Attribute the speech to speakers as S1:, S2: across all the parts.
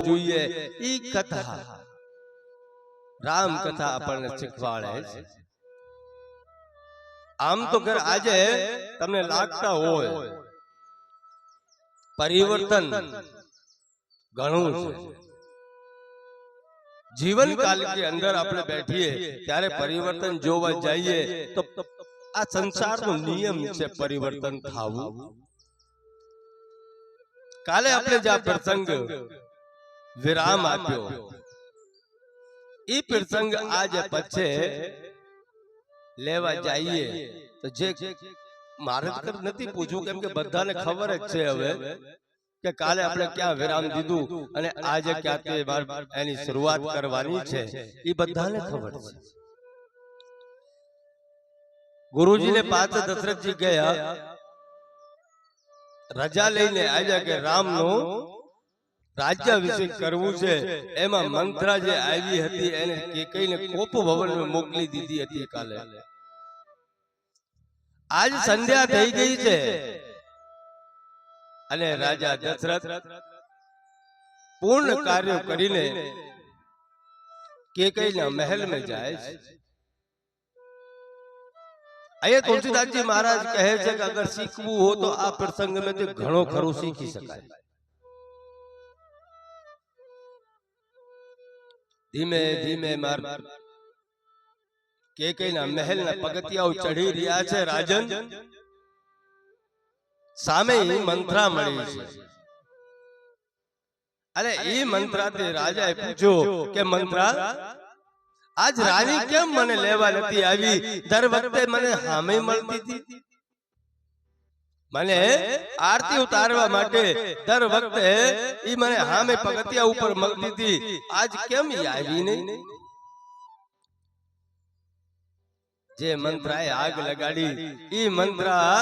S1: જોઈએ ઈ કથા રામ કથા આપણને શીખવાડે છે આમ તો ઘર આજે તમને લાગતા હોય પરિવર્તન ઘણું છે જીવન કાલ કે અંદર આપણે બેઠીએ ત્યારે પરિવર્તન જોવા જઈએ તો આ સંસારનો નિયમ છે પરિવર્તન થવું કાલે આપણે જે આ પ્રસંગ વિરામ આપ્યો. એ પ્રસંગ આજે પછે લેવા જઈએ. તો જે મારે નથી પૂછવું કેમ કે બધાને ખબર જ છે હવે કે કાલે આપણે ક્યાં વિરામ દીધું અને આજે ક્યાં એની શરૂઆત કરવાની છે. એ બધાને ખબર છે. ગુરુજીને પાત્ર દશરથજી ગયા. રજા લઈને આવ્યા કે રામનું રાજ્યાભિષેક કરવું છે. એમાં મંત્રા જે આવી હતી એને કેકઈને કોપ ભવનમાં મોકલી દીધી હતી કાલે. આજ સંધ્યા થઈ ગઈ છે. અને રાજા દશરથ પૂર્ણ કાર્ય કરીને કેકઈના મહેલમાં જાય છે. અહીંયા તુલસીદાસજી મહારાજ કહે છે કે અગર શીખવું હો તો આ પ્રસંગમાં ઘણો ખરું શીખી શકાય. ધીમે ધીમે માર કે કઈના મહેલના પગથિયાઓ ચઢી રહ્યા છે રાજન. સામે મંત્રા મળી છે. અરે ઈ મંત્રાથી રાજાએ પૂછ્યું કે મંત્રા આજ રાણી કેમ મને લેવા નથી આવી? દર વખતે મને સામે મળતી હતી. મને આરતી ઉતારવા માટે દર વખતે ઈ મને હામે પગથિયા ઉપર મળતી હતી. આજ કેમ આવી નહીં? જે મંત્રાએ આગ લગાડી ઈ મંત્રા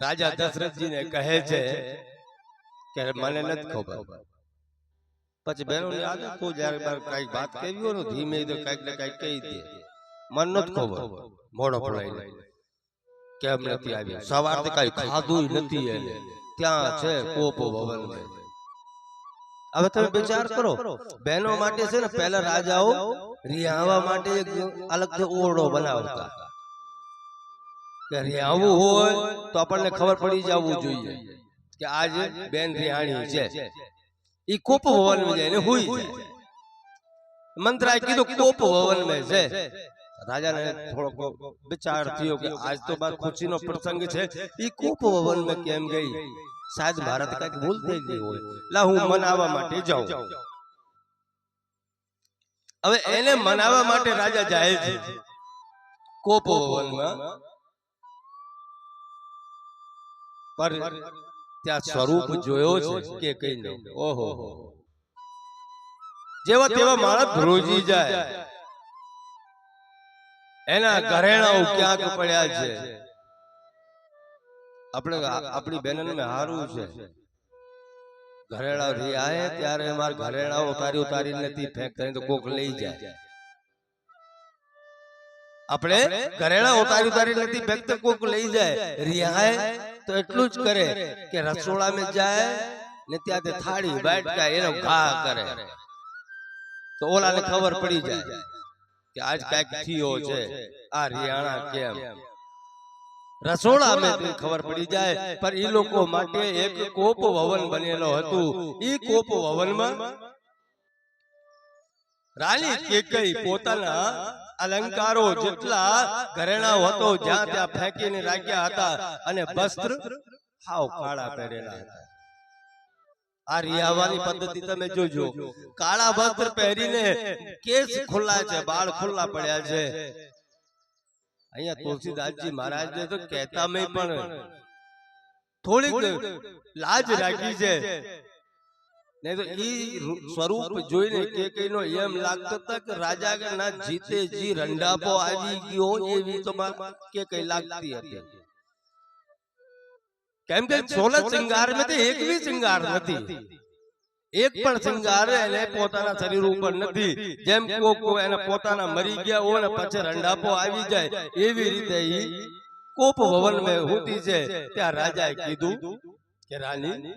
S1: રાજા દશરથજીને કહે છે કે મને નથી ખબર. પછી બહેનો યાદ કો જ્યારે બાર કંઈક વાત કરી હોય ધીમે ધીમે કંઈક ને કંઈક કહી દે. મન નથી ખબર. મોડો પડાઈ કેમ નથી આવી સવારથી કઈ ખાધું નથી એને. ત્યાં છે કોપો ભવન હવે તમે વિચાર કરો. બહેનો માટે છે ને પહેલા રાજાઓ રિહાવા માટે અલગથી ઓરડો બનાવતા. કે રિહાવું હોય તો આપણને ખબર પડી જવું જોઈએ કે આજ બેન રિહાણી છે. એ કોપ ભવનમાં જઈને હુઈ જાય. મંત્રાએ કીધું કોપ ભવનમાં છે. રાજાને થોડોક વિચાર થયો કે આજ તો બાદ ખુશીનો પ્રસંગ છે. ઈ કોપ ભવનમાં કેમ ગઈ? શાયદ ભારત કંઈક ભૂલ થઈ ગઈ હોય. લા હું મનાવવા માટે જાઉં. હવે એને મનાવવા માટે રાજા જાય છે. કોપ ભવનમાં પર ત્યાં સ્વરૂપ જોયો છે કે કઈ નહીં. ઓહો. જેવા તેવા માણસ ધ્રુજી જાય. એના ઘરેણાઓ ક્યાંક પડ્યા છે. આપણે આપણી બહેનને હારું છે. ઘરેણા રિયાએ ત્યારે મારા ઘરેણાઓ ઉતારી ઉતારી નથી ફેંકતા તો કોક લઈ જાય. આપણે ઘરેણા ઉતારી ઉતારી નથી ફેંકતા કોક લઈ જાય. રિહાય તો એટલું જ કરે કે રસોડામાં જાય ને ત્યાં થાળી બાટકા એનો ઘા કરે. તો ઓલાને ખબર પડી જાય. કે આજ કંઈક થયો છે. આ રિયાણા કેમ? રસોડા મેં ખબર પડી જાય પણ એ લોકો માટે એક કોપ ભવન બનેલો હતું. ઈ કોપ ભવનમાં રાણી કેકઈ પોતાના અલંકારો જેટલા ઘરેણાઓ હતો જ્યાં ત્યાં ફેંકીને રાખ્યા હતા અને વસ્ત્ર હાવ કાળા પહેરેલા. હતા. આ રિયાવાની પદ્ધતિ તમે જોજો. કાળા વસ્ત્ર પહેરીને કેસ ખુલ્લા છે બાળ ખુલ્લા પડ્યા છે. અહીંયા તુલસીદાસજી મહારાજ તો કહેતા મેં પણ. થોડીક લાજ રાખી છે. નહીં તો ઈ સ્વરૂપ જોઈને કે કઈનો એમ લાગતો તક રાજા ના જીતે જી રંડાપો આવી ગયો એવી તો કે કઈ લાગતી હતી. કેમ કે સોલહ શિંગારમાં એક બી શિંગાર નથી. એક પણ શિંગાર એને પોતાના શરીર ઉપર નથી. જેમ કોક એને પોતાના મરી ગયા હોય ને પછી રંડાપો આવી જાય. એવી રીતે ઈ કોપ ભવનમાં હોતી છે. ત્યાં રાજાએ કીધું કે રાની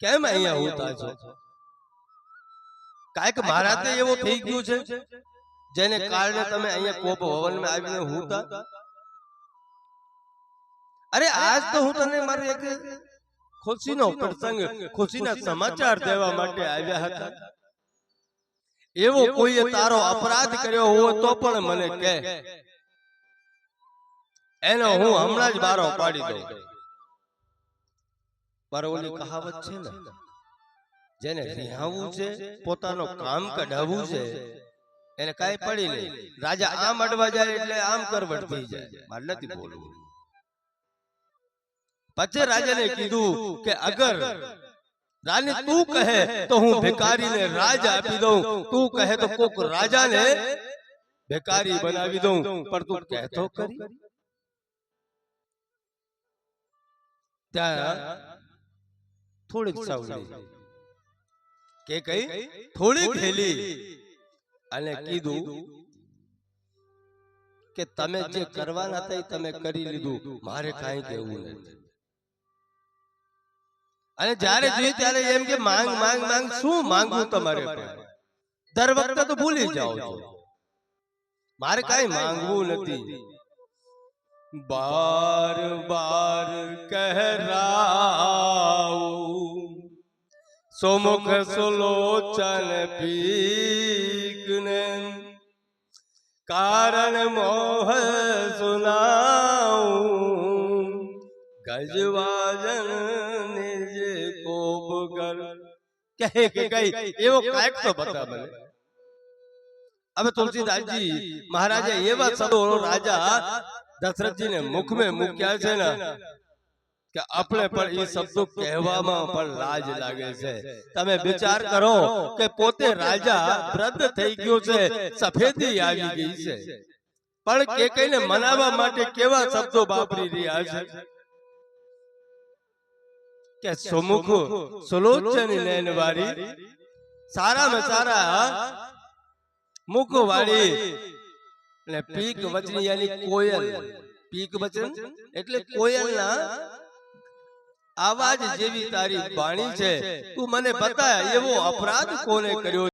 S1: કેમ અહીંયા હોતા છો? કાંઈક મારા તે એવો થઈ ગયું છે જેને કારણે તમે અહીંયા કોપ ભવનમાં આવીને હોતા? અરે આજ તો હું તને મારું એક ખુશીનો પ્રસંગ ખુશીના સમાચાર દેવા માટે આવ્યા હતા. એવો કોઈએ તારો અપરાધ કર્યો હોય તો પણ મને કહે એનો હું હમણાં જ બારો પાડી દઉં. પર ઓલી કહાવત છે ને જેને રિહાવવું છે પોતાનું કામ કઢાવવું છે. એને કાઈ પડી નહીં. રાજા આમ અડવા જાય એટલે આમ કરવટ થઈ જાય. મારે નથી બોલવું. પછી રાજાને કીધું કે અગર રાની તું કહે તો હું ભિખારીને રાજ આપી દઉં. તું કહે તો કોક રાજાને ભિખારી બનાવી દઉં. પણ તું કહેતો કરી ત્યાં થોડીક સાવલી. કે કઈ? થોડીક હેલી અને કીધું કે તમે જે કરવાના હતા એ તમે કરી લીધું. મારે કાંઈ કહેવું નથી. અને જ્યારે જોઈએ ત્યારે એમ કે માંગ માંગ માંગ શું માંગવું તમારે પણ દર વખતે તો ભૂલી જાઓ છો મારે કાંઈ માંગવું નથી બાર બાર કહેરાવું સોમુખ સુલોચન પીકને કારણ મોહ સુનાઉં ગજવાજન કર કહે કે કઈ એવો કાયક તો બતા ભલે હવે તુલસીદાસજી મહારાજે એવા સદો રાજા દશરથજીને મુખમે મૂક્યા છે ને કે આપણે પણ એ શબ્દો કહેવામાં પણ લાજ લાગે છે. તમે વિચાર કરો કે પોતે રાજા વૃદ્ધ થઈ ગયો છે સફેદી આવી ગઈ છે. પણ કે કઈને મનાવવા માટે કેવા શબ્દો વાપરી રહ્યા છે? કે સુમુખ સુલોચન નયન વાળી સારામાં સારા મુખ વાળી અને પીક વચન યાની કોયલ. પીક વચન? એટલે કોયલના આવાજ જેવી તારી વાણી છે. તું મને બતા એવો અપરાધ કોને કર્યો